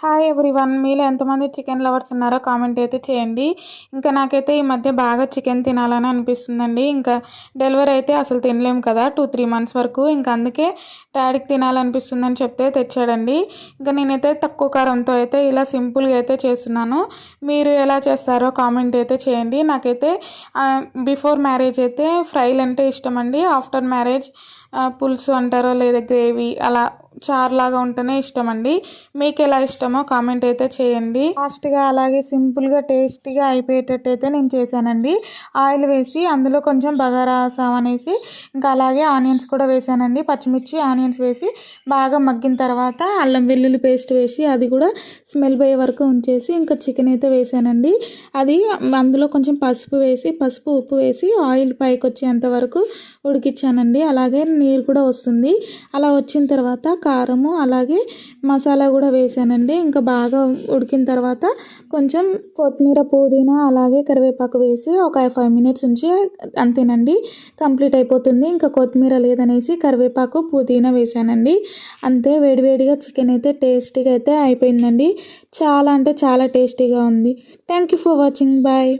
Hi everyone మీలో ఎంతమంది chicken lovers ఉన్నారో కామెంట్ అయితే చేయండి. ఇంకా నాకైతే ఈ మధ్య బాగా చికెన్ తినాలని అనిపిస్తుందండి. ఇంకా డెలివరీ అయితే అసలు తినలేము కదా. టూ త్రీ మంత్స్ వరకు. ఇంకా అందుకే డాడీకి తినాలనిపిస్తుందని చెప్తే తెచ్చాడండి. ఇంకా నేనైతే తక్కువ కారంతో అయితే ఇలా సింపుల్గా అయితే చేస్తున్నాను. మీరు ఎలా చేస్తారో కామెంట్ అయితే చేయండి. నాకైతే బిఫోర్ మ్యారేజ్ అయితే ఫ్రైలు అంటే ఇష్టం అండి ఆఫ్టర్ మ్యారేజ్ పులుసు అంటారో లేదా గ్రేవీ అలా చారులాగా ఉంటేనే ఇష్టం అండి మీకు ఎలా ఇష్టమో కామెంట్ అయితే చేయండి. ఫాస్ట్గా అలాగే సింపుల్గా టేస్టీగా అయిపోయేటట్టు అయితే నేను చేశానండి. ఆయిల్ వేసి అందులో కొంచెం బగారా సామనేసి ఇంకా అలాగే ఆనియన్స్ కూడా వేసానండి పచ్చిమిర్చి ఆనియన్స్ వేసి బాగా మగ్గిన తర్వాత అల్లం వెల్లుల్లి పేస్ట్ వేసి అది కూడా స్మెల్ పోయే వరకు ఉంచేసి ఇంకా చికెన్ అయితే వేసానండి అది అందులో కొంచెం పసుపు వేసి పసుపు ఉప్పు వేసి ఆయిల్ పైకి వచ్చేంత వరకు ఉడికిచ్చానండి. అలాగే నీరు కూడా వస్తుంది. అలా వచ్చిన తర్వాత కారము అలాగే మసాలా కూడా వేసానండి. ఇంకా బాగా ఉడికిన తర్వాత కొంచెం కొత్తిమీర పుదీనా అలాగే కరివేపాకు వేసి ఒక ఫైవ్ మినిట్స్ ఉంచి అంతేనండి కంప్లీట్ అయిపోతుంది. ఇంకా కొత్తిమీర లేదనేసి కరివేపాకు పుదీనా వేసానండి. అంతే వేడివేడిగా చికెన్ అయితే టేస్టీగా అయితే అయిపోయిందండి. చాలా అంటే చాలా టేస్టీగా ఉంది. Thank you for watching bye